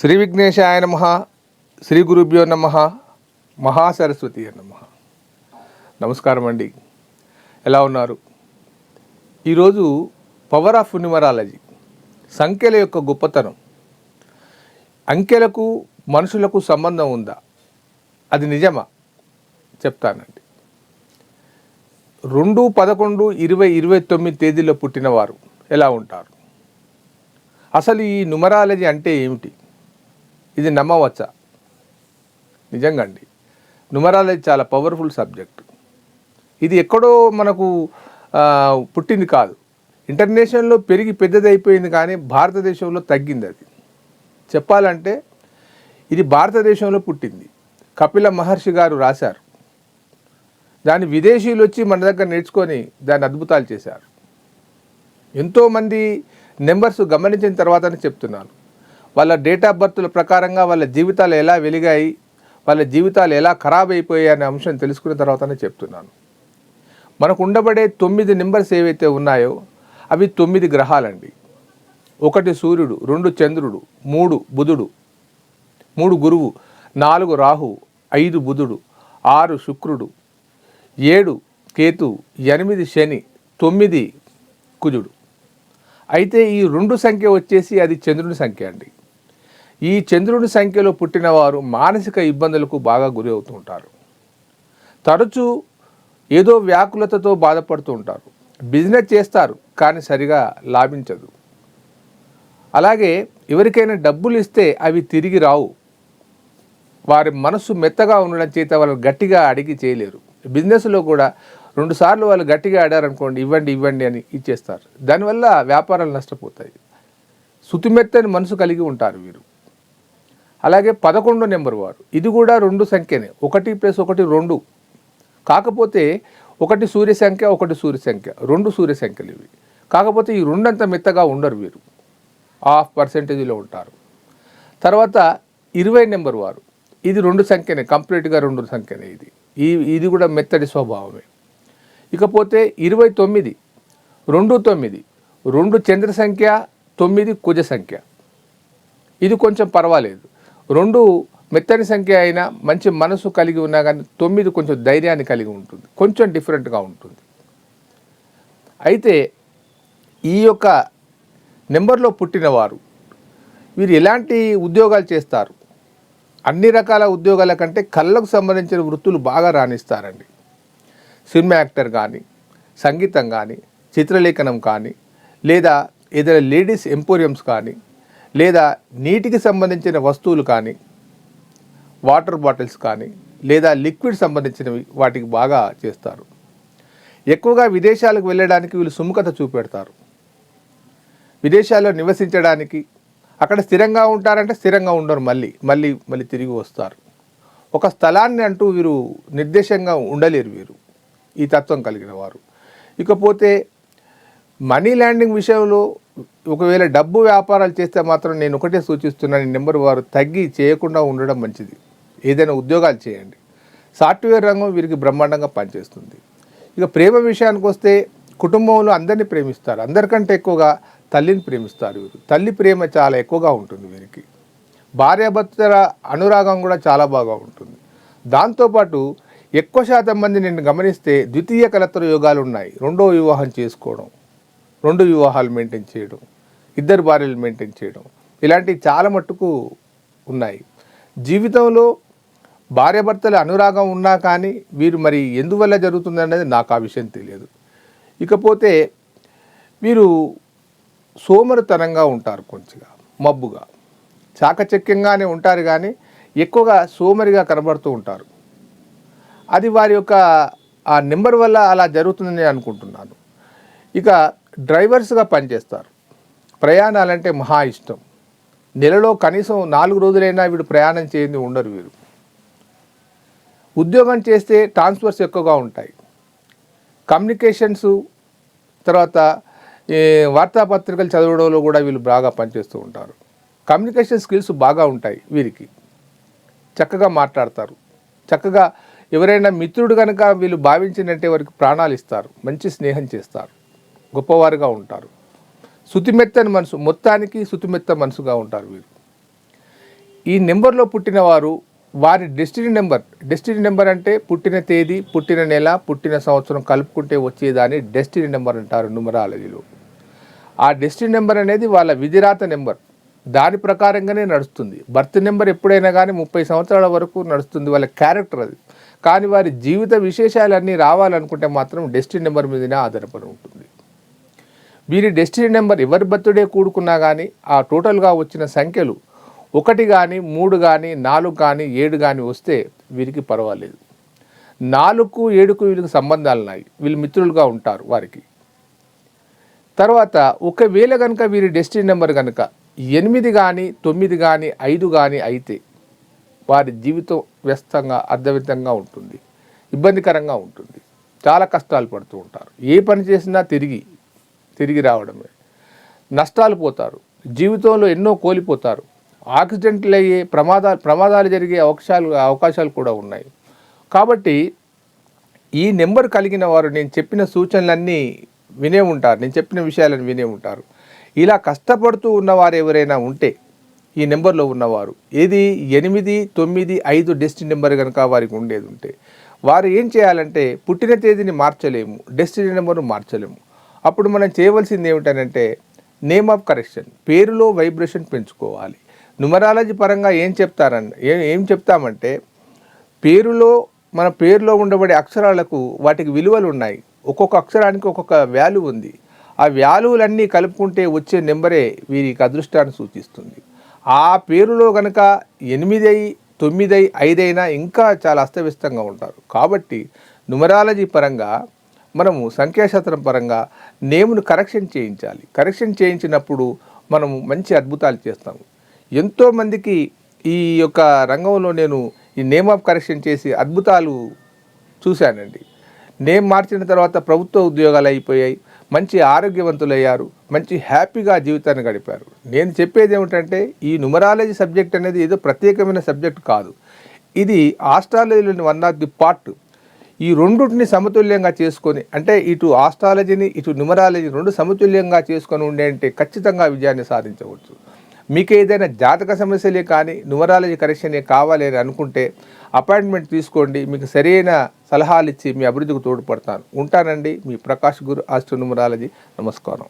శ్రీ విఘ్నేశాయ నమ శ్రీ గురుభ్యో నమ మహాసరస్వతి నమ. నమస్కారం అండి. ఎలా ఉన్నారు? ఈరోజు పవర్ ఆఫ్ న్యూమరాలజీ సంఖ్యల యొక్క గొప్పతనం. అంకెలకు మనుషులకు సంబంధం ఉందా? అది నిజమా? చెప్తానండి. రెండు పదకొండు ఇరవై ఇరవై తొమ్మిది తేదీలో పుట్టినవారు ఎలా ఉంటారు? అసలు ఈ న్యూమరాలజీ అంటే ఏమిటి? ఇది నమ్మవచ్చా? నిజంగా అండి న్యూమరాలజీ చాలా పవర్ఫుల్ సబ్జెక్ట్ ఇది ఎక్కడో మనకు పుట్టింది కాదు. ఇంటర్నేషనల్లో పెరిగి పెద్దదైపోయింది కానీ భారతదేశంలో తగ్గింది అది. చెప్పాలంటే ఇది భారతదేశంలో పుట్టింది. కపిల మహర్షి గారు రాశారు. దాన్ని విదేశీయులు వచ్చి మన దగ్గర నేర్చుకొని దాన్ని అద్భుతాలు చేశారు. ఎంతోమంది నెంబర్స్ గమనించిన తర్వాతనే చెప్తున్నాను. వాళ్ళ డేట్ ఆఫ్ బర్త్ల ప్రకారంగా వాళ్ళ జీవితాలు ఎలా వెలిగాయి వాళ్ళ జీవితాలు ఎలా ఖరాబ్ అయిపోయాయి అనే అంశం తెలుసుకున్న తర్వాతనే చెప్తున్నాను. మనకు ఉండబడే తొమ్మిది నెంబర్స్ ఏవైతే ఉన్నాయో అవి తొమ్మిది గ్రహాలండి. ఒకటి సూర్యుడు రెండు చంద్రుడు మూడు బుధుడు మూడు గురువు నాలుగు రాహు ఐదు బుధుడు ఆరు శుక్రుడు ఏడు కేతు ఎనిమిది శని తొమ్మిది కుజుడు. అయితే ఈ రెండు సంఖ్య వచ్చేసి అది చంద్రుని సంఖ్య అండి. ఈ చంద్రుని సంఖ్యలో పుట్టినవారు మానసిక ఇబ్బందులకు బాగా గురి అవుతూ ఉంటారు. తరచూ ఏదో వ్యాకులతతో బాధపడుతూ ఉంటారు. బిజినెస్ చేస్తారు కానీ సరిగా లాభించదు. అలాగే ఎవరికైనా డబ్బులు ఇస్తే అవి తిరిగి రావు. వారి మనసు మెత్తగా ఉండడం చేత వాళ్ళు గట్టిగా అడిగి చేయలేరు. బిజినెస్లో కూడా రెండుసార్లు వాళ్ళు గట్టిగా ఆడారనుకోండి ఇవ్వండి ఇవ్వండి అని ఇచ్చేస్తారు. దానివల్ల వ్యాపారాలు నష్టపోతాయి. సుతిమెత్తని మనసు కలిగి ఉంటారు వీరు. అలాగే పదకొండో నెంబర్ వారు ఇది కూడా రెండు సంఖ్యనే. ఒకటి ప్లస్ ఒకటి రెండు. కాకపోతే ఒకటి సూర్య సంఖ్య ఒకటి సూర్య సంఖ్య. రెండు సూర్య సంఖ్యలు ఇవి. కాకపోతే ఈ రెండంత మెత్తగా ఉండరు వీరు. హాఫ్ పర్సెంటేజ్లో ఉంటారు. తర్వాత ఇరవై నెంబర్ వారు ఇది రెండు సంఖ్యనే కంప్లీట్గా రెండు సంఖ్యనే ఇది. ఈ ఇది కూడా మెత్తడి స్వభావమే. ఇకపోతే ఇరవై తొమ్మిది రెండు తొమ్మిది రెండు చంద్ర సంఖ్య తొమ్మిది కుజ సంఖ్య. ఇది కొంచెం పర్వాలేదు. రెండు మెత్తని సంఖ్య అయినా మంచి మనసు కలిగి ఉన్నా కానీ తొమ్మిది కొంచెం ధైర్యాన్ని కలిగి ఉంటుంది. కొంచెం డిఫరెంట్గా ఉంటుంది. అయితే ఈ యొక్క నెంబర్లో పుట్టినవారు వీరు ఎలాంటి ఉద్యోగాలు చేస్తారు? అన్ని రకాల ఉద్యోగాల కంటే కళ్ళకు సంబంధించిన వృత్తులు బాగా రాణిస్తారండి. సినిమా యాక్టర్ కానీ సంగీతం కానీ చిత్రలేఖనం కానీ లేదా ఏదైనా లేడీస్ ఎంపోరియంస్ కానీ లేదా నీటికి సంబంధించిన వస్తువులు కానీ వాటర్ బాటిల్స్ కానీ లేదా లిక్విడ్ సంబంధించినవి వాటికి బాగా చేస్తారు. ఎక్కువగా విదేశాలకు వెళ్ళడానికి వీళ్ళు సుముఖత చూపెడతారు. విదేశాల్లో నివసించడానికి అక్కడ స్థిరంగా ఉంటారంటే స్థిరంగా ఉండరు మళ్ళీ మళ్ళీ మళ్ళీ తిరిగి వస్తారు. ఒక స్థలాన్ని అంటూ వీరు నిర్దేశంగా ఉండలేరు వీరు. ఈ తత్వం కలిగిన వారు. ఇకపోతే మనీ ల్యాండింగ్ విషయంలో ఒకవేళ డబ్బు వ్యాపారాలు చేస్తే మాత్రం నేను ఒకటే సూచిస్తున్నాను నెంబర్ వారు తగ్గి చేయకుండా ఉండడం మంచిది. ఏదైనా ఉద్యోగాలు చేయండి. సాఫ్ట్వేర్ రంగం వీరికి బ్రహ్మాండంగా పనిచేస్తుంది. ఇక ప్రేమ విషయానికి వస్తే కుటుంబంలో అందరినీ ప్రేమిస్తారు. అందరికంటే ఎక్కువగా తల్లిని ప్రేమిస్తారు వీరు. తల్లి ప్రేమ చాలా ఎక్కువగా ఉంటుంది వీరికి. భార్యాభర్తల అనురాగం కూడా చాలా బాగా ఉంటుంది. దాంతోపాటు ఎక్కువ శాతం మంది నేను గమనిస్తే ద్వితీయ కలత్ర యోగాలు ఉన్నాయి. రెండో వివాహం చేసుకోవడం. రెండు వివాహాలు మెయింటైన్ చేయడం ఇద్దరు భార్యలు మెయింటైన్ చేయడం ఇలాంటివి చాలా మట్టుకు ఉన్నాయి. జీవితంలో భార్యాభర్తల అనురాగం ఉన్నా కానీ వీరు మరి ఎందువల్ల జరుగుతుంది అనేది నాకు ఆ విషయం తెలియదు. ఇకపోతే వీరు సోమరితనంగా ఉంటారు కొంచెంగా మబ్బుగా చాకచక్యంగానే ఉంటారు కానీ ఎక్కువగా సోమరిగా కనబడుతూ ఉంటారు. అది వారి యొక్క ఆ నెంబర్ వల్ల అలా జరుగుతుందని అనుకుంటున్నాను. ఇక డ్రైవర్స్గా పనిచేస్తారు. ప్రయాణాలంటే మహా ఇష్టం. నెలలో కనీసం నాలుగు రోజులైనా వీడు ప్రయాణం చేయండి ఉండరు వీరు. ఉద్యోగం చేస్తే ట్రాన్స్ఫర్స్ ఎక్కువగా ఉంటాయి. కమ్యూనికేషన్స్ తర్వాత వార్తాపత్రికలు చదవడంలో కూడా వీళ్ళు బాగా పనిచేస్తూ ఉంటారు. కమ్యూనికేషన్ స్కిల్స్ బాగా ఉంటాయి వీరికి. చక్కగా మాట్లాడతారు. చక్కగా ఎవరైనా మిత్రుడు కనుక వీళ్ళు భావించినట్టే వారికి ప్రాణాలు ఇస్తారు. మంచి స్నేహం చేస్తారు. గొప్పవారుగా ఉంటారు. శుతిమెత్తని మనసు మొత్తానికి శుతిమెత్త మనసుగా ఉంటారు వీరు. ఈ నెంబర్లో పుట్టిన వారు వారి డెస్టినీ నెంబర్ డెస్టినీ నెంబర్ అంటే పుట్టిన తేదీ పుట్టిన నెల పుట్టిన సంవత్సరం కలుపుకుంటే వచ్చేదాన్ని డెస్టినీ నెంబర్ అంటారు న్యూమరాలజీలో. ఆ డెస్టినీ నెంబర్ అనేది వాళ్ళ విధిరాత నెంబర్. దాని ప్రకారంగానే నడుస్తుంది. బర్త్ నెంబర్ ఎప్పుడైనా కానీ ముప్పై సంవత్సరాల వరకు నడుస్తుంది వాళ్ళ క్యారెక్టర్ అది. కానీ వారి జీవిత విశేషాలన్నీ రావాలనుకుంటే మాత్రం డెస్టినీ నెంబర్ మీదనే ఆధారపడి ఉంటుంది. వీరి డెస్టినీ నెంబర్ ఎవరి బర్త్డే కూడుకున్నా కానీ ఆ టోటల్గా వచ్చిన సంఖ్యలు ఒకటి కానీ మూడు కానీ నాలుగు కానీ ఏడు కానీ వస్తే వీరికి పర్వాలేదు. నాలుగు ఏడుకు వీళ్ళకి సంబంధాలు ఉన్నాయి. వీళ్ళు మిత్రులుగా ఉంటారు వారికి. తర్వాత ఒకవేళ కనుక వీరి డెస్టినీ నెంబర్ కనుక ఎనిమిది కానీ తొమ్మిది కానీ ఐదు కానీ అయితే వారి జీవితం వ్యస్తంగా అర్థవితంగా ఉంటుంది. ఇబ్బందికరంగా ఉంటుంది. చాలా కష్టాలు పడుతూ ఉంటారు. ఏ పని చేసినా తిరిగి తిరిగి రావడమే. నష్టాలు పోతారు. జీవితంలో ఎన్నో కోల్పోతారు. యాక్సిడెంట్లు అయ్యే ప్రమాదాలు ప్రమాదాలు జరిగే అవకాశాలు అవకాశాలు కూడా ఉన్నాయి. కాబట్టి ఈ నెంబర్ కలిగిన వారు నేను చెప్పిన సూచనలన్నీ వినే ఉంటారు. నేను చెప్పిన విషయాలను వినే ఉంటారు. ఇలా కష్టపడుతూ ఉన్నవారు ఎవరైనా ఉంటే ఈ నెంబర్లో ఉన్నవారు ఏది ఎనిమిది తొమ్మిది ఐదు డెస్టినీ నెంబర్ కనుక వారికి ఉండేది ఉంటే వారు ఏం చేయాలంటే పుట్టిన తేదీని మార్చలేము డెస్టినీ నెంబర్ను మార్చలేము. అప్పుడు మనం చేయవలసింది ఏమిటనంటే నేమ్ ఆఫ్ కరెక్షన్ పేరులో వైబ్రేషన్ పెంచుకోవాలి. న్యూమరాలజీ పరంగా ఏం చెప్తారన్న ఏం ఏం చెప్తామంటే పేరులో మన పేరులో ఉండబడే అక్షరాలకు వాటికి విలువలు ఉన్నాయి. ఒక్కొక్క అక్షరానికి ఒక్కొక్క వాల్యూ ఉంది. ఆ వాల్యూలన్నీ కలుపుకుంటే వచ్చే నెంబరే వీరికి అదృష్టాన్ని సూచిస్తుంది. ఆ పేరులో కనుక ఎనిమిదై తొమ్మిది ఐదైనా ఇంకా చాలా అస్తవ్యస్తంగా ఉంటారు. కాబట్టి న్యూమరాలజీ పరంగా మనము సంఖ్యాశాస్త్రం పరంగా నేమును కరెక్షన్ చేయించాలి. కరెక్షన్ చేయించినప్పుడు మనము మంచి అద్భుతాలు చేస్తాము ఎంతోమందికి ఈ యొక్క రంగంలో నేను ఈ నేమ్ ఆఫ్ కరెక్షన్ చేసి అద్భుతాలు చూశానండి. నేమ్ మార్చిన తర్వాత ప్రభుత్వ ఉద్యోగాలు అయిపోయాయి. మంచి ఆరోగ్యవంతులయ్యారు. మంచి హ్యాపీగా జీవితాన్ని గడిపారు. నేను చెప్పేది ఏమిటంటే ఈ న్యూమరాలజీ సబ్జెక్ట్ అనేది ఏదో ప్రత్యేకమైన సబ్జెక్ట్ కాదు. ఇది ఆస్ట్రాలజీలోని వన్ ఆఫ్ ది పార్ట్. ఈ రెండుటిని సమతుల్యంగా చేసుకొని అంటే ఇటు ఆస్ట్రాలజీని ఇటు న్యూమరాలజీ రెండు సమతుల్యంగా చేసుకొని ఉండే అంటే ఖచ్చితంగా విజయాన్ని సాధించవచ్చు. మీకు ఏదైనా జాతక సమస్యలే కానీ న్యూమరాలజీ కరెక్షనే కావాలి అని అనుకుంటే అపాయింట్మెంట్ తీసుకోండి. మీకు సరైన సలహాలు ఇచ్చి మీ అభివృద్ధికి తోడ్పడతాను. ఉంటానండి. మీ ప్రకాష్ గురు ఆస్ట్రో న్యూమరాలజీ. నమస్కారం.